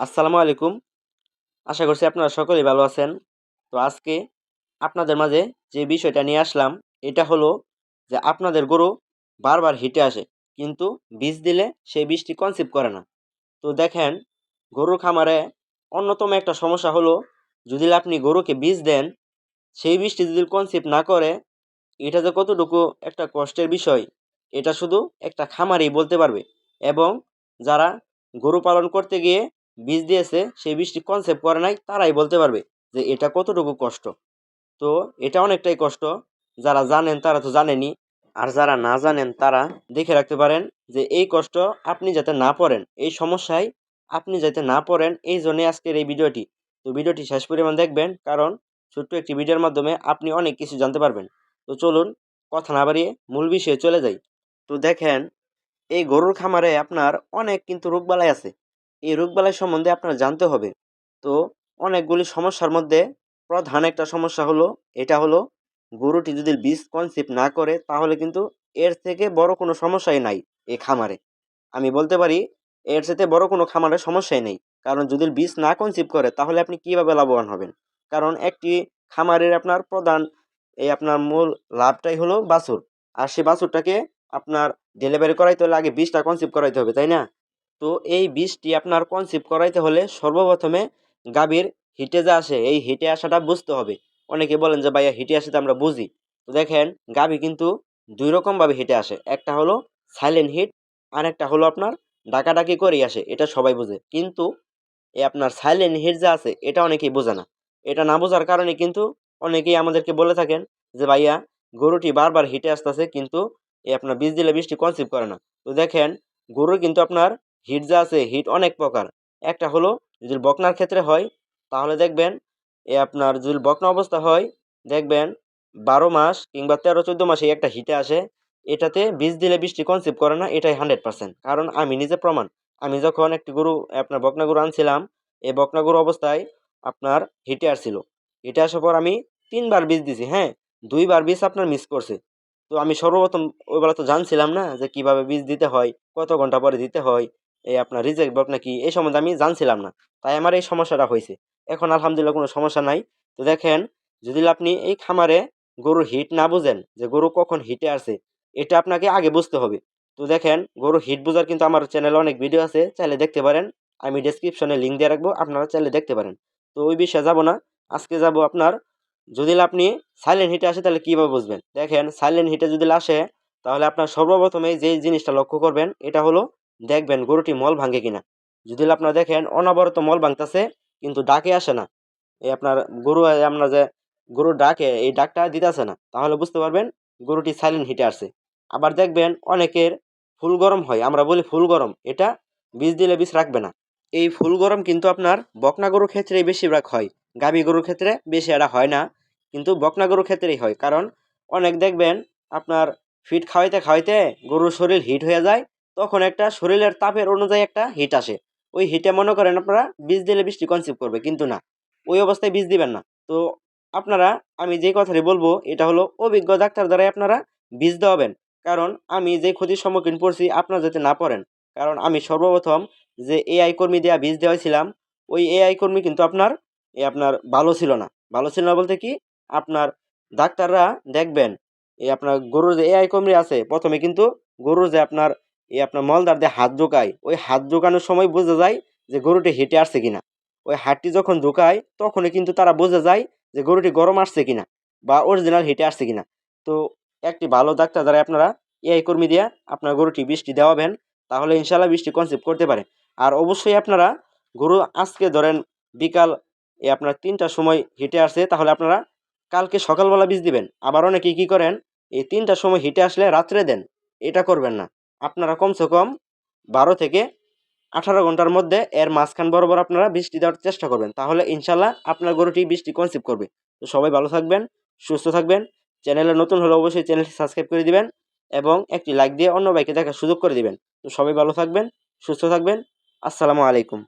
আসসালামু আলাইকুম। আশা করছি আপনারা সকলেই ভালো আছেন। তো আজকে আপনাদের মাঝে যে বিষয়টা নিয়ে আসলাম, এটা হলো যে আপনাদের গরু বারবার হিটে আসে, কিন্তু বীজ দিলে সেই বীজটি কনসিভ করে না। তো দেখেন, গরুর খামারে অন্যতম একটা সমস্যা হলো, যদি আপনি গরুকে বীজ দেন, সেই বীজটি যদি কনসিভ না করে, এটা যে কতটুকু একটা কষ্টের বিষয়, এটা শুধু একটা খামারই বলতে পারবে। এবং যারা গরু পালন করতে গিয়ে বীজ দিয়েছে, সেই বীজটি কনসেপ্ট করে নাই, তারাই বলতে পারবে যে এটা কতটুকু কষ্ট। তো এটা অনেকটাই কষ্ট। যারা জানেন তারা তো জানেনই আর যারা না জানেন তারা দেখে রাখতে পারেন যে এই কষ্ট আপনি যাতে না পড়েন, এই সমস্যায় আপনি যাতে না পড়েন, এই জন্যে আজকের এই ভিডিওটি। তো ভিডিওটি শেষ পরিমাণ দেখবেন, কারণ ছোট্ট একটি ভিডিওর মাধ্যমে আপনি অনেক কিছু জানতে পারবেন। তো চলুন, কথা না বাড়িয়ে মূল বিষয়ে চলে যাই। তো দেখেন, এই গরুর খামারে আপনার অনেক কিন্তু রোগবালাই আছে। এই রোগবালাই সম্বন্ধে আপনার জানতে হবে। তো অনেকগুলি সমস্যার মধ্যে প্রধান একটা সমস্যা হলো, এটা হলো গরুটি যদি বীজ কনসিভ না করে, তাহলে কিন্তু এর থেকে বড় কোনো সমস্যাই নাই এই খামারে। আমি বলতে পারি, এর সাথে বড় কোনো খামারের সমস্যাই নেই। কারণ যদি বীজ না কনসিভ করে, তাহলে আপনি কীভাবে লাভবান হবেন? কারণ একটি খামারের আপনার প্রধান, এই আপনার মূল লাভটাই হলো বাছুর। আর সেই বাছুরটাকে আপনার ডেলিভারি করাইতে হলে আগে বীজটা কনসিভ করাইতে হবে, তাই না? তো এই বীজটি আপনার কনসিভ করাইতে হলে সর্বপ্রথমে গাভীর হিটে যা আসে, এই হিটে আসাটা বুঝতে হবে। অনেকে বলেন যে, ভাইয়া, হিটে আসে তো আমরা বুঝি। তো দেখেন, গাভী কিন্তু দুই রকমভাবে হিটে আসে। একটা হলো সাইলেন্ট হিট আর একটা হলো আপনার ডাকাডাকি করেই আসে, এটা সবাই বোঝে। কিন্তু এই আপনার সাইলেন্ট হিট যা আছে, এটা অনেকেই বোঝে না। এটা না বোঝার কারণে কিন্তু অনেকেই আমাদেরকে বলে থাকেন যে, ভাইয়া, গরুটি বারবার হিটে আসতেছে, কিন্তু এই আপনার বীজ দিলে বীজটি কনসিভ করে না। তো দেখেন গরুর কিন্তু আপনার হিট যা আছে, হিট অনেক প্রকার। একটা হলো, যদি বকনার ক্ষেত্রে হয়, তাহলে দেখবেন, এ আপনার যদি বকনা অবস্থা হয়, দেখবেন বারো মাস কিংবা তেরো, চোদ্দ মাসে একটা হিটে আসে, এটাতে বীজ দিলে বৃষ্টি কনসিভ করে না, এটাই হান্ড্রেড পার্সেন্ট কারণ আমি নিজে প্রমাণ, আমি যখন একটি গরু, আপনার বকনা গরু আনছিলাম এই বকনা গরু অবস্থায় আপনার হিটে আসছিল। হিটে আসার পর আমি তিনবার বীজ দিছি হ্যাঁ দুইবার বীজ আপনার মিস করছে। তো আমি সর্বপ্রথম ওইবেলা তো জানছিলাম না যে কীভাবে বীজ দিতে হয়, কত ঘণ্টা পরে দিতে হয় এই আপনার রিজেক্ট বক নাকি এই সম্বন্ধে আমি জানছিলাম না, তাই আমার এই সমস্যাটা হয়েছে। এখন আলহামদুলিল্লাহ কোনো সমস্যা নাই। তো দেখেন, যদি আপনি এই খামারে গরুর হিট না বুঝেন যে গরু কখন হিটে আসে এটা আপনাকে আগে বুঝতে হবে। তো দেখেন গরু হিট বোঝার কিন্তু আমার চ্যানেলে অনেক ভিডিও আছে, চাইলে দেখতে পারেন। আমি ডিসক্রিপশনে লিঙ্ক দিয়ে রাখব, আপনারা চাইলে দেখতে পারেন। তো ওই বিষয়ে যাব না, আজকে যাব আপনার, যদি আপনি সাইলেন্ট হিটে আসে তাহলে কীভাবে বুঝবেন? দেখেন সাইলেন্ট হিটে যদি আসে, তাহলে আপনার সর্বপ্রথমে যে জিনিসটা লক্ষ্য করবেন, এটা হলো দেখবেন গরুটি মল ভাঙে কিনা। যদি আপনারা দেখেন, অনবরত মল ভাঙতেছে, কিন্তু ডাকে আসে না। এই আপনার গরু আমরা যে গরুর ডাকে, এই ডাকটা দিতেছে না। তাহলে বুঝতে পারবেন, গরুটি সাইলেন্ট হিটে আসছে আবার দেখবেন, অনেকের ফুল গরম হয়। আমরা বলি ফুল গরম। এটা বীজ দিলে বীজ রাখবে না। এই ফুল গরম কিন্তু আপনার বকনা গরুর ক্ষেত্রেই বেশিরভাগ হয়। গাভী গরুর ক্ষেত্রে বেশি এটা হয় না। কিন্তু বকনা গরুর ক্ষেত্রেই হয়। কারণ অনেক দেখবেন, আপনার ফিট খাওয়াইতে খাওয়াইতে গরুর শরীর হিট হয়ে যায়। তখন একটা শরীরের তাপের অনুযায়ী একটা হিট আসে। ওই হিটে মনে করেন আপনারা বীজ দিলে বৃষ্টি কনসিভ করবে, কিন্তু না। ওই অবস্থায় বীজ দিবেন না। তো আপনারা, আমি যে কথাটি বলব, এটা হলো অভিজ্ঞ ডাক্তার দ্বারাই আপনারা বীজ দেওয়াবেন। কারণ আমি যে ক্ষতির সম্মুখীন পড়ছি, আপনারা যাতে না পড়েন। কারণ আমি সর্বপ্রথম যে এআই কর্মী দেওয়া বীজ দেওয়াছিলাম ওই এআই কর্মী কিন্তু আপনার, এ আপনার ভালো ছিল না। ভালো ছিল না বলতে কি, আপনার ডাক্তাররা দেখবেন এই আপনার গরুর যে এআই কর্মী আছে, প্রথমে কিন্তু গরুর যে আপনার এই আপনার মলদার দিয়ে হাত ঢোকায়, ওই হাত ঢোকানোর সময় বোঝা যায় যে গরুটি হেঁটে আসছে কিনা। ওই হাতটি যখন ঢোকায়, তখনই কিন্তু তারা বোঝা যায় যে গরুটি গরম আসছে কিনা বা অরিজিনাল হেঁটে আসছে কিনা। তো একটি ভালো ডাক্তার দ্বারা আপনারা, এআই কর্মী দিয়ে আপনার গরুটি বৃষ্টি দেওয়াবেন, তাহলে ইনশাল্লাহ বৃষ্টি কনসেপ্ট করতে পারে। আর অবশ্যই আপনারা গরু আজকে ধরেন বিকাল এ আপনার তিনটার সময় হেঁটে আসছে, তাহলে আপনারা কালকে সকালবেলা বীজ দিবেন। আবার অনেকে কী করেন, এই তিনটার সময় হেঁটে আসলে রাত্রে দেন, এটা করবেন না। আপনারা কমসে কম বারো থেকে আঠারো ঘণ্টার মধ্যে এর মাঝখান বরাবর আপনারা বৃষ্টি দেওয়ার চেষ্টা করবেন। তাহলে ইনশাল্লাহ আপনার গরুটি বৃষ্টি কনসিভ করবে। তো সবাই ভালো থাকবেন, সুস্থ থাকবেন। চ্যানেলে নতুন হলে অবশ্যই চ্যানেলটি সাবস্ক্রাইব করে দিবেন এবং একটি লাইক দিয়ে অন্য বাইকে দেখার সুযোগ করে দিবেন। তো সবাই ভালো থাকবেন, সুস্থ থাকবেন। আসসালামু আলাইকুম।